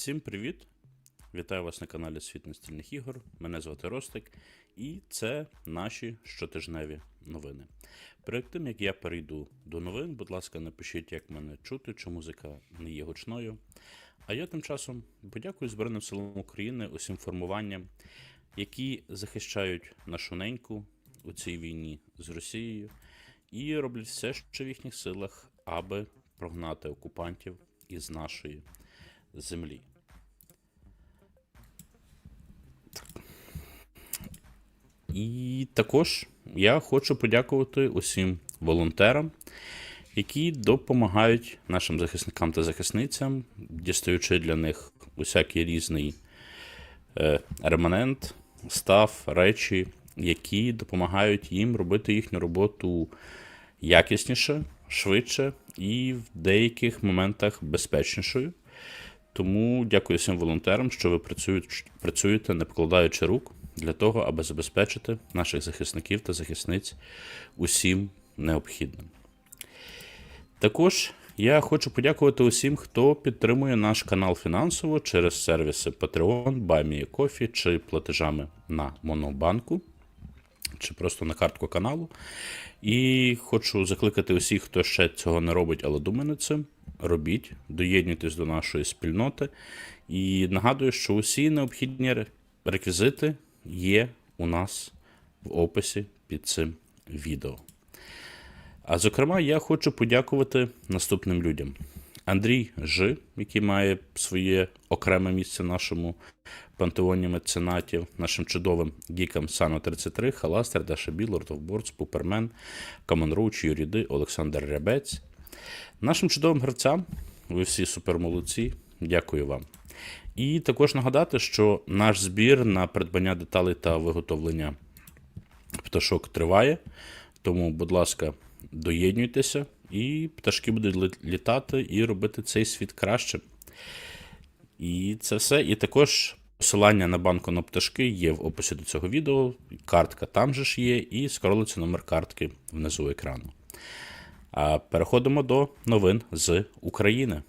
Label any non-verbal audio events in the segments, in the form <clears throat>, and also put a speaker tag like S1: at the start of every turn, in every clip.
S1: Всім привіт! Вітаю вас на каналі Світ настільних ігор. Мене звати Ростик, і це наші щотижневі новини. Перед тим як я перейду до новин, будь ласка, напишіть, як мене чути, чи музика не є гучною. А я тим часом подякую Збройним силам України усім формуванням, які захищають нашу неньку у цій війні з Росією і роблять все, що в їхніх силах, аби прогнати окупантів із нашої землі. І також я хочу подякувати усім волонтерам, які допомагають нашим захисникам та захисницям, дістаючи для них усякий різний е, реманент, став, речі, які допомагають їм робити їхню роботу якісніше, швидше і в деяких моментах безпечнішою. Тому дякую всім волонтерам, що ви працюють- працюєте, не покладаючи рук, для того, аби забезпечити наших захисників та захисниць усім необхідним. Також я хочу подякувати усім, хто підтримує наш канал фінансово через сервіси Patreon, BuyMeACoffee чи платежами на Монобанку, чи просто на картку каналу. І хочу закликати усіх, хто ще цього не робить, але думає над цим. Робіть, доєднуйтесь до нашої спільноти. І нагадую, що усі необхідні реквізити є у нас в описі під цим відео. А зокрема, я хочу подякувати наступним людям: Андрій Ж, який має своє окреме місце в нашому пантеоні меценатів, нашим чудовим гікам Сано 33, Халастер, Даша Бі, Лорд of Boards, Пупермен, Камон Роуч, Юріди, Олександр Рябець. Нашим чудовим гравцям, ви всі супермолодці, дякую вам. І також нагадати, що наш збір на придбання деталей та виготовлення пташок триває. Тому, будь ласка, доєднуйтеся, і пташки будуть літати і робити цей світ кращим. І це все. І також посилання на банку на пташки є в описі до цього відео. Картка там же ж є, і скролиться номер картки внизу екрану. А переходимо до новин з України.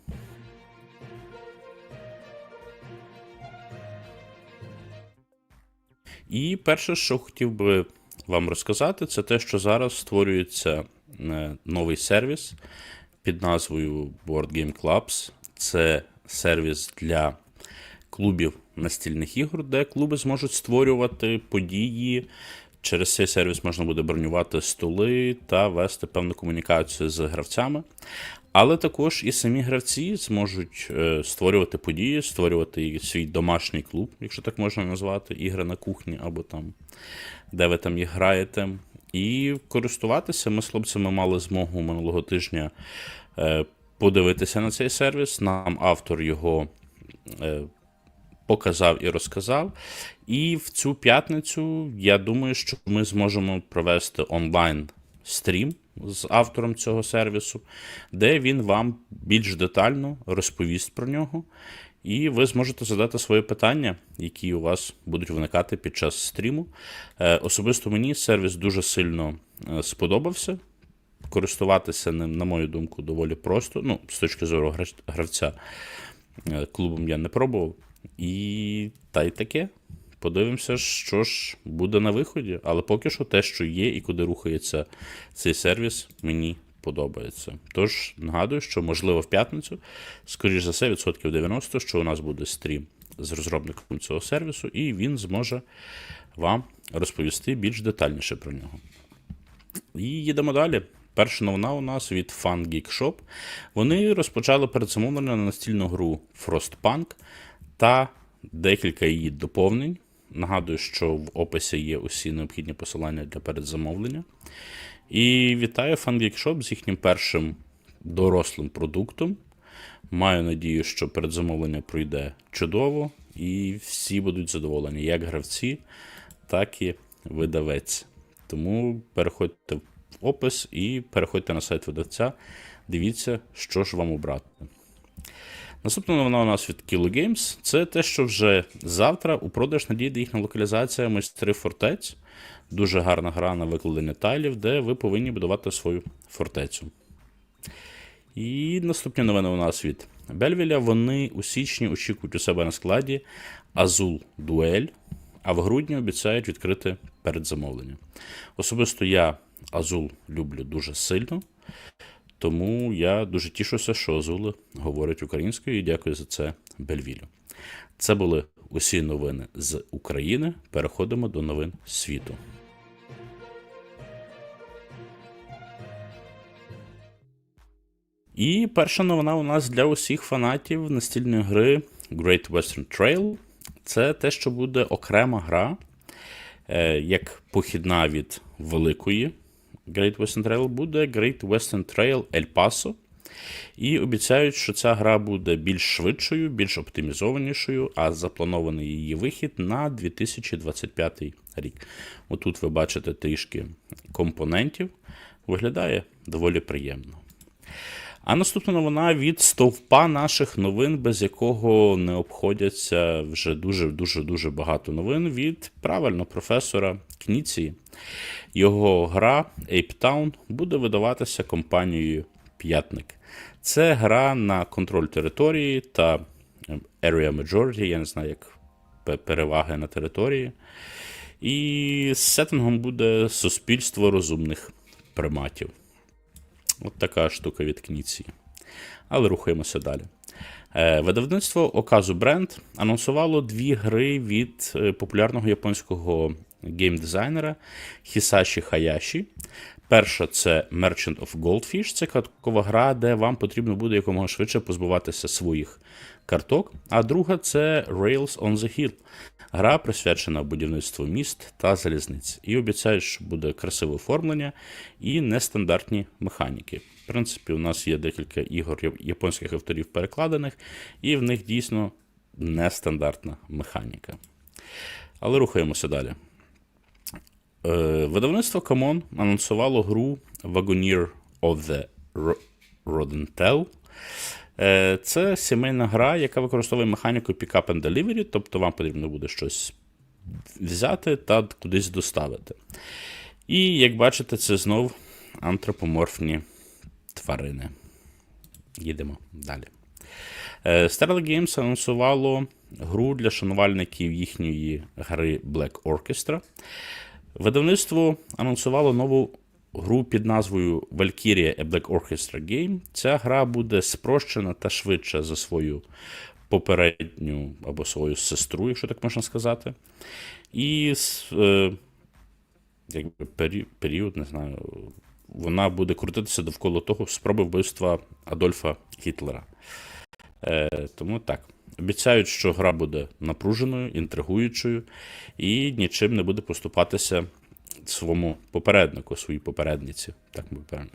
S1: І перше, що хотів би вам розказати, це те, що зараз створюється е, новий сервіс під назвою Board Game Clubs. Це сервіс для клубів настільних ігор, де клуби зможуть створювати події. Через цей сервіс можна буде бронювати столи та вести певну комунікацію з гравцями. Але також і самі гравці зможуть е, створювати події, створювати свій домашній клуб, якщо так можна назвати, ігри на кухні або там, де ви там їх граєте. І користуватися. Ми з хлопцями мали змогу минулого тижня е, подивитися на цей сервіс. Нам автор його е, показав і розказав. І в цю п'ятницю я думаю, що ми зможемо провести онлайн стрім з автором цього сервісу, де він вам більш детально розповість про нього. І ви зможете задати свої питання, які у вас будуть виникати під час стріму. Е, Особисто мені сервіс дуже сильно е, сподобався. Користуватися ним, на мою думку, доволі просто. Ну, з точки зору гравця, Е, клубом я не пробував. І та й таке. Подивимося, що ж буде на виході. Але поки що те, що є і куди рухається цей сервіс, мені подобається. Тож нагадую, що можливо в п'ятницю, скоріш за все, відсотків 90, що у нас буде стрім з розробником цього сервісу, і він зможе вам розповісти більш детальніше про нього. І їдемо далі. Перша новина у нас від Fun Geek Shop. Вони розпочали передзамовлення на настільну гру Frostpunk та декілька її доповнень. Нагадую, що в описі є усі необхідні посилання для передзамовлення. І вітаю Fun Shop з їхнім першим дорослим продуктом. Маю надію, що передзамовлення пройде чудово, і всі будуть задоволені, як гравці, так і видавець. Тому переходьте в опис і переходьте на сайт видавця. Дивіться, що ж вам обрати. Наступна новина у нас від Kilo Games. Це те, що вже завтра у продаж надійде їхня локалізація майстри фортець. Дуже гарна гра на викладення тайлів, де ви повинні будувати свою фортецю. І наступні новини у нас від Бельвіля, вони у січні очікують у себе на складі Azul Duel, а в грудні обіцяють відкрити передзамовлення. Особисто я Azul люблю дуже сильно, тому я дуже тішуся, що Азули говорять українською і дякую за це Бельвілю. Це були усі новини з України. Переходимо до новин світу. І перша новина у нас для усіх фанатів настільної гри Great Western Trail. Це те, що буде окрема гра, е, як похідна від великої Great Western Trail, буде Great Western Trail El Paso. І обіцяють, що ця гра буде більш швидшою, більш оптимізованішою, а запланований її вихід на 2025 рік. Отут ви бачите трішки компонентів. Виглядає доволі приємно. А наступна новина від стовпа наших новин, без якого не обходяться вже дуже-дуже дуже багато новин від правильно професора Кніції. Його гра Ape Town буде видаватися компанією П'ятник. Це гра на контроль території та Area Majority, я не знаю, як переваги на території. І сеттингом буде суспільство розумних приматів. От така штука від Кніції. Але рухаємося далі. Е, Видавництво Оказу Бренд анонсувало дві гри від е, популярного японського геймдизайнера Хісаші Хаяші. Перша це Merchant of Goldfish, це карткова гра, де вам потрібно буде якомога швидше позбуватися своїх карток. А друга це Rails on the Hill. Гра присвячена будівництву міст та залізниць. І обіцяють, що буде красиве оформлення і нестандартні механіки. В принципі, у нас є декілька ігор японських авторів перекладених, і в них дійсно нестандартна механіка. Але рухаємося далі. Е, Видавництво Камон анонсувало гру Wagoneer of the Rodentel. Е, Це сімейна гра, яка використовує механіку Pick-up and Delivery, тобто вам потрібно буде щось взяти та кудись доставити. І, як бачите, це знов антропоморфні тварини. Їдемо далі. Е, Sterling Games анонсувало гру для шанувальників їхньої гри Black Orchestra. Видавництво анонсувало нову гру під назвою Valkyria A Black Orchestra Game. Ця гра буде спрощена та швидша за свою попередню або свою сестру, якщо так можна сказати. І е, якби період, не знаю, вона буде крутитися довкола того спроби вбивства Адольфа Гітлера. Е, Тому так. Обіцяють, що гра буде напруженою, інтригуючою і нічим не буде поступатися своєму попереднику, своїй попередниці. Так би певно.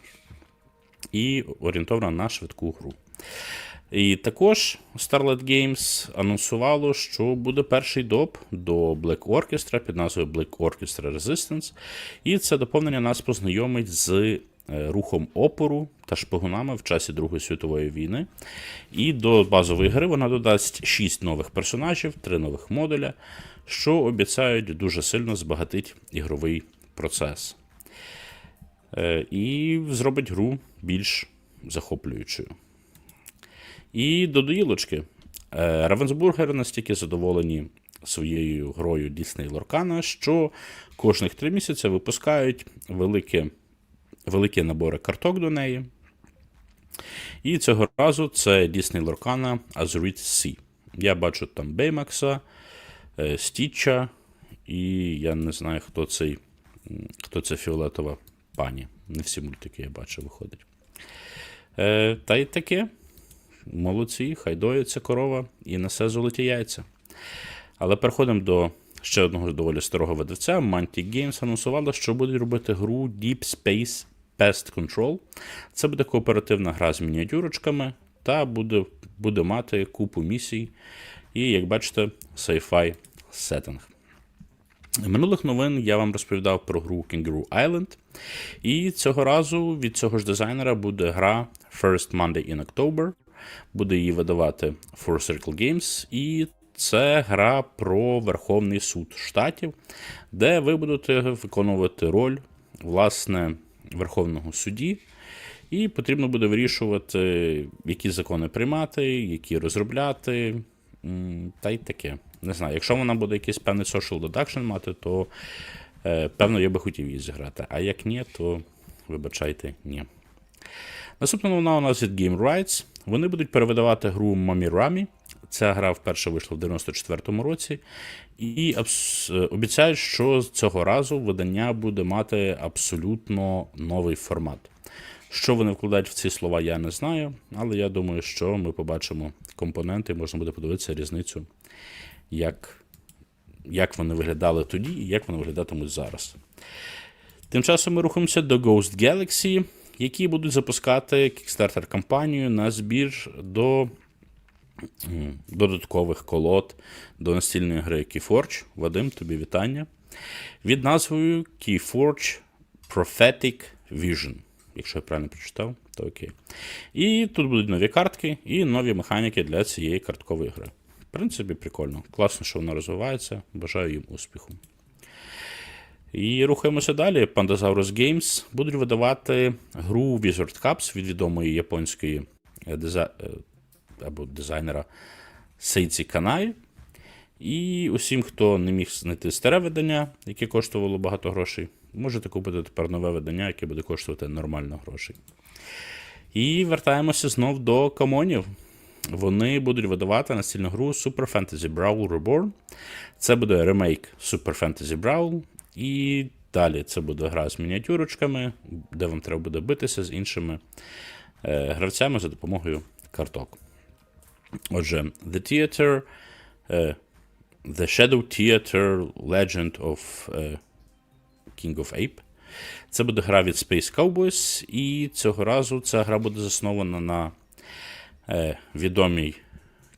S1: І орієнтована на швидку гру. І також Starlight Games анонсувало, що буде перший доп до Black Orchestra під назвою Black Orchestra Resistance. І це доповнення нас познайомить з рухом опору та шпигунами в часі Другої світової війни. І до базової гри вона додасть 6 нових персонажів, 3 нових модуля, що обіцяють дуже сильно збагатити ігровий процес. Е, і зробить гру більш захоплюючою. І до доїлочки. Е, Равенсбургери настільки задоволені своєю грою Disney Лоркана, що кожних три місяці випускають велике великі набори карток до неї. І цього разу це Disney Lorcana Azurit C. Я бачу там Беймакса, Стіча, і я не знаю, хто цей, хто це фіолетова пані. Не всі мультики я бачу, виходить. Е, Та й таке. Молодці, хай доїться корова і несе золоті яйця. Але переходимо до ще одного доволі старого видавця. Mantic Games анонсувала, що будуть робити гру Deep Space Pest Control. Це буде кооперативна гра з мініатюрочками, та буде буде мати купу місій. І, як бачите, sci-fi сеттинг. Минулих новин я вам розповідав про гру Kangaroo Island. І цього разу від цього ж дизайнера буде гра First Monday in October. Буде її видавати Four Circle Games. І це гра про Верховний суд штатів, де ви будете виконувати роль, власне, Верховного судді. І потрібно буде вирішувати, які закони приймати, які розробляти. Та й таке. Не знаю, якщо вона буде якийсь певний social deduction мати, то е, певно я би хотів її зіграти. А як ні, то вибачайте, ні. Наступна новина у нас від Game Rights. Вони будуть перевидавати гру Мамірамі. Ця гра вперше вийшла в 94-му році. І абс- обіцяють, що цього разу видання буде мати абсолютно новий формат. Що вони вкладають в ці слова, я не знаю, але я думаю, що ми побачимо компоненти, можна буде подивитися різницю, як, як вони виглядали тоді і як вони виглядатимуть зараз. Тим часом ми рухаємося до Ghost Galaxy, які будуть запускати Kickstarter кампанію на збір до додаткових колод до настільної гри Keyforge. Вадим, тобі вітання. Від назвою Keyforge Prophetic Vision. Якщо я правильно прочитав, то окей. І тут будуть нові картки і нові механіки для цієї карткової гри. В принципі, прикольно. Класно, що вона розвивається. Бажаю їм успіху. І рухаємося далі. Pandasaurus Games будуть видавати гру Wizard Cups від відомої японської е, або дизайнера Сейці Канай. І усім, хто не міг знайти старе видання, яке коштувало багато грошей, можете купити тепер нове видання, яке буде коштувати нормально грошей. І вертаємося знов до камонів. Вони будуть видавати настільну гру Super Fantasy Brawl Reborn. Це буде ремейк Super Fantasy Brawl. І далі це буде гра з мініатюрочками, де вам треба буде битися з іншими е, гравцями за допомогою карток. Отже, The Theater, е, The Shadow Theater Legend of е, King of Ape. Це буде гра від Space Cowboys, і цього разу ця гра буде заснована на е, відомій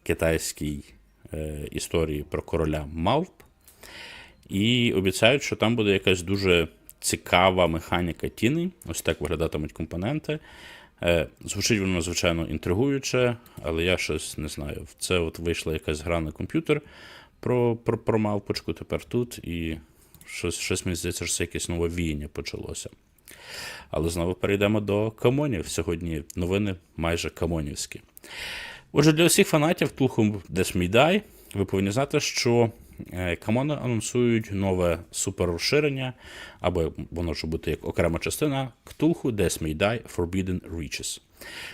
S1: китайській е, історії про короля Малп. І обіцяють, що там буде якась дуже цікава механіка тіни. Ось так виглядатимуть компоненти. Е, Звучить воно, звичайно, інтригуюче, але я щось не знаю. Це от вийшла якась гра на комп'ютер про, про, про мавпочку тепер тут, і щось, щось мені здається, що це якесь нове віяння почалося. Але знову перейдемо до камонів. Сьогодні новини майже камонівські. Отже, для усіх фанатів May Die ви повинні знати, що е, Камони анонсують нове суперрозширення, або воно може бути як окрема частина Ктулху Death May Die Forbidden Reaches.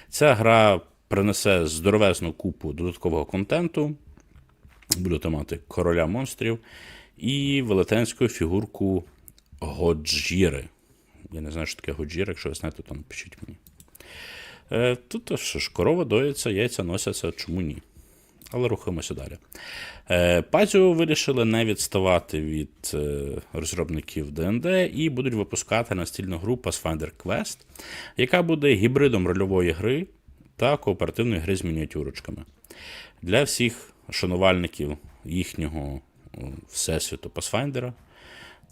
S1: Ця гра принесе здоровезну купу додаткового контенту. Будете мати короля монстрів і велетенську фігурку Годжіри. Я не знаю, що таке Годжіра, якщо ви знаєте, то напишіть мені. Е, Тут що ж, корова доїться, яйця носяться, чому ні? Але рухаємося далі. Е, Пазіо вирішили не відставати від е, розробників ДНД і будуть випускати настільну гру Pathfinder Quest, яка буде гібридом рольової гри та кооперативної гри з мініатюрочками. Для всіх шанувальників їхнього всесвіту Pathfinder.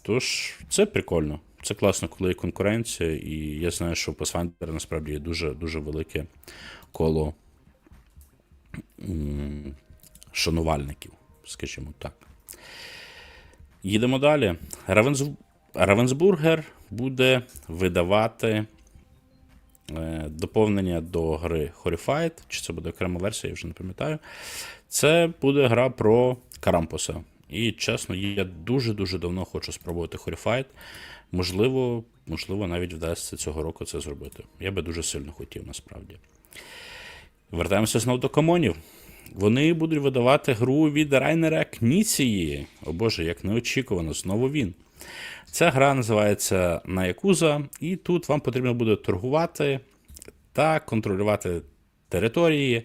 S1: Тож, це прикольно. Це класно, коли є конкуренція, і я знаю, що у Pathfinder насправді є дуже, дуже велике коло шанувальників, скажімо так. Їдемо далі. Равенсбургер буде видавати е, доповнення до гри Horrified, чи це буде окрема версія, я вже не пам'ятаю. Це буде гра про Карампуса. І чесно, я дуже-дуже давно хочу спробувати Horrified. Можливо, можливо, навіть вдасться цього року це зробити. Я би дуже сильно хотів, насправді. Вертаємося знову до комонів. Вони будуть видавати гру від Райнера Кніції. О Боже, як неочікувано, знову він. Ця гра називається Наякуза, і тут вам потрібно буде торгувати та контролювати території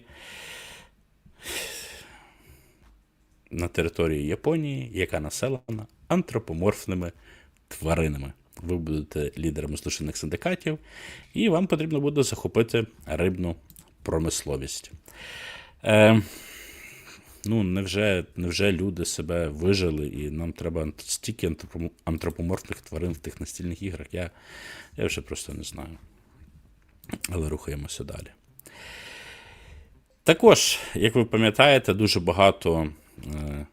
S1: на території Японії, яка населена антропоморфними тваринами. Ви будете лідерами злочинних синдикатів, і вам потрібно буде захопити рибну промисловість. Е, ну, невже, невже люди себе вижили, і нам треба стільки антропоморфних тварин в тих настільних іграх? Я, я вже просто не знаю. Але рухаємося далі. Також, як ви пам'ятаєте, дуже багато е,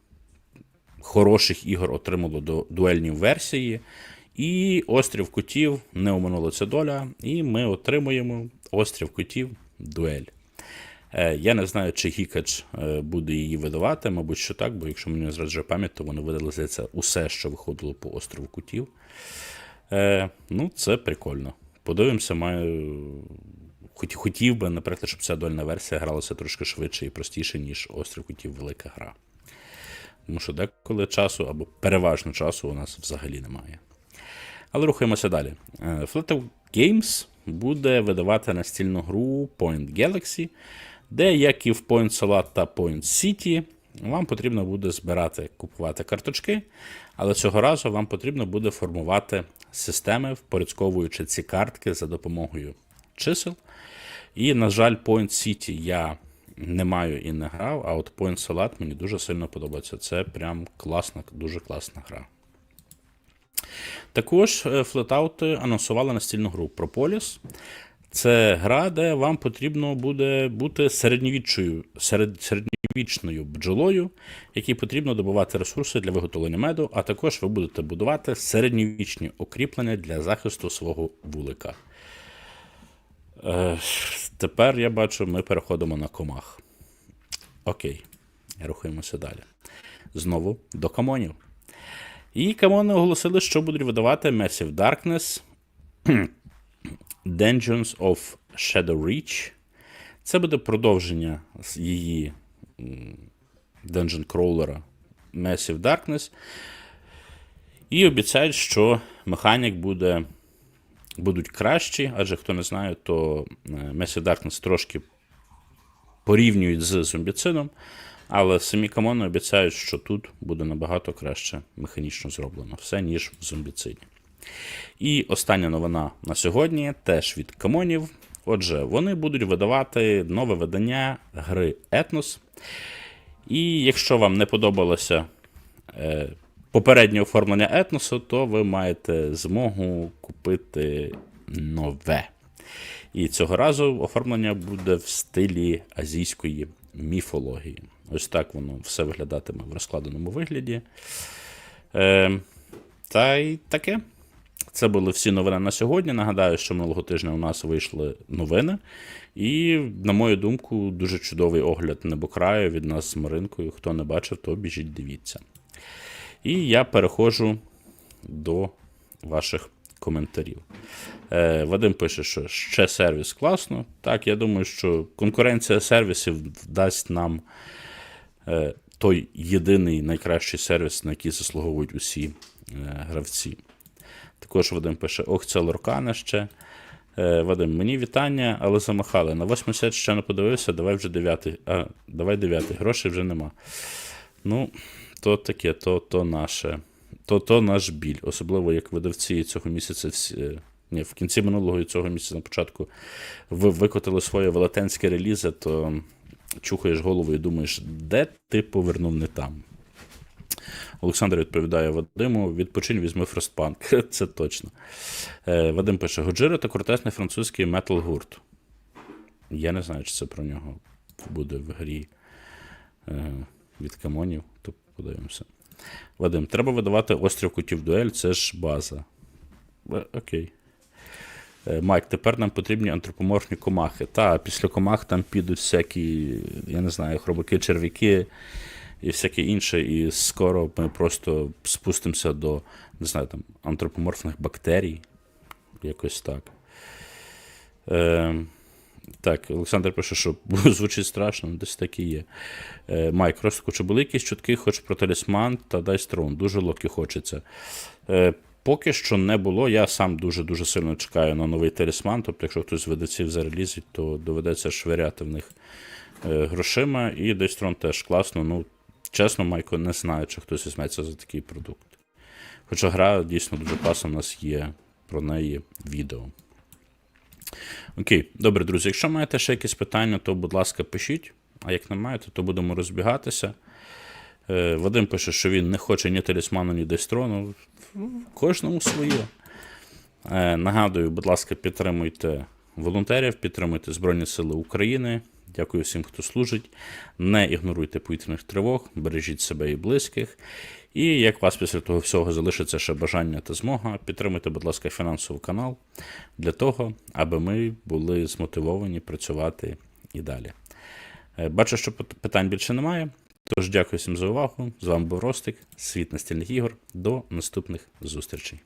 S1: хороших ігор отримало до дуельні версії. І острів кутів не оминула ця доля, і ми отримуємо острів кутів дуель. Е, Я не знаю, чи Гікач е, буде її видавати, мабуть, що так, бо якщо мені не зраджує пам'ять, то вони видали здається, усе, що виходило по острову кутів. Е, Ну, це прикольно. Подивимося, маю. Хотів би, наприклад, щоб ця дольна версія гралася трошки швидше і простіше, ніж Острів Кутів велика гра. Тому що деколи часу або переважно часу у нас взагалі немає. Але рухаємося далі. Flatout Games буде видавати настільну гру Point Galaxy, де, як і в Point Salad та Point City, вам потрібно буде збирати, купувати карточки, але цього разу вам потрібно буде формувати системи, впорядковуючи ці картки за допомогою чисел. І, на жаль, Point City я не маю і не грав, а от Point Salad мені дуже сильно подобається. Це прям класна, дуже класна гра. Також е, Flatout анонсували настільну гру Propolis. Це гра, де вам потрібно буде бути середньовічною, серед, середньовічною бджолою, якій потрібно добувати ресурси для виготовлення меду, а також ви будете будувати середньовічні укріплення для захисту свого вулика. Е, тепер я бачу, ми переходимо на комах. Окей, рухаємося далі. Знову до камонів. І камони оголосили, що будуть видавати Massive Darkness, <clears throat> Dungeons of Shadow Reach. Це буде продовження її Dungeon Crawler Massive Darkness. І обіцяють, що механік буде, будуть кращі, адже хто не знає, то е, Massive Darkness трошки порівнюють з зомбіцином, але самі камони обіцяють, що тут буде набагато краще механічно зроблено все, ніж в зомбіцині. І остання новина на сьогодні теж від камонів. Отже, вони будуть видавати нове видання гри Етнос. І якщо вам не подобалося е, попереднє оформлення етносу, то ви маєте змогу купити нове. І цього разу оформлення буде в стилі азійської міфології. Ось так воно все виглядатиме в розкладеному вигляді. Е, та й таке. Це були всі новини на сьогодні. Нагадаю, що минулого тижня у нас вийшли новини. І, на мою думку, дуже чудовий огляд небокраю від нас з Маринкою. Хто не бачив, то біжіть, дивіться. І я переходжу до ваших коментарів. Е, Вадим пише, що ще сервіс класно. Так, я думаю, що конкуренція сервісів дасть нам той єдиний найкращий сервіс, на який заслуговують усі е, гравці. Також Вадим пише: Ох, це Лоркана ще. Е, Вадим, мені вітання, але замахали. На 80 ще не подивився, давай вже 9. А, давай 9. Грошей вже нема. Ну, то таке, то, то наше. То, то наш біль. Особливо як видавці цього місяця. Всі, е, ні, в кінці минулого і цього місяця на початку ви викотили своє велетенське релізи, то чухаєш голову і думаєш, де ти повернув не там. Олександр відповідає Вадиму: відпочинь, візьми фростпанк. <laughs> Це точно. Е, Вадим пише: Годжиро та крутесний французький метал гурт. Я не знаю, чи це про нього буде в грі е, від камонів, то подивимося. Вадим, треба видавати острів кутів дуель, це ж база. Е, Окей. Е, Майк, тепер нам потрібні антропоморфні комахи. Та, після комах там підуть всякі, я не знаю, хробаки, черв'яки і всяке інше. І скоро ми просто спустимося до, не знаю, там, антропоморфних бактерій. Якось так. Е, так, Олександр пише, що <laughs> звучить страшно, ну, десь так і є. Е, Майк, Ростику, чи були якісь чутки, хоч про талісман та Дайстрон? Дуже локі хочеться. Е, поки що не було. Я сам дуже-дуже сильно чекаю на новий талісман. Тобто, якщо хтось видавців зарелізить, то доведеться швиряти в них е, грошима. І Дайстрон теж класно. Ну, чесно, Майко, не знаю, чи хтось візьметься за такий продукт. Хоча гра дійсно дуже класна, у нас є про неї відео. Окей, добре, друзі. Якщо маєте ще якісь питання, то, будь ласка, пишіть. А як не маєте, то будемо розбігатися. Е, Вадим пише, що він не хоче ні талісману, ні дестрону. Кожному своє. Е, Нагадую, будь ласка, підтримуйте волонтерів, підтримуйте Збройні Сили України. Дякую всім, хто служить. Не ігноруйте повітряних тривог, бережіть себе і близьких. І як вас після того всього залишиться ще бажання та змога, підтримуйте, будь ласка, фінансовий канал для того, аби ми були змотивовані працювати і далі. Е, бачу, що питань більше немає. Тож, дякую всім за увагу. З вами був Ростик, світ настільних ігор. До наступних зустрічей.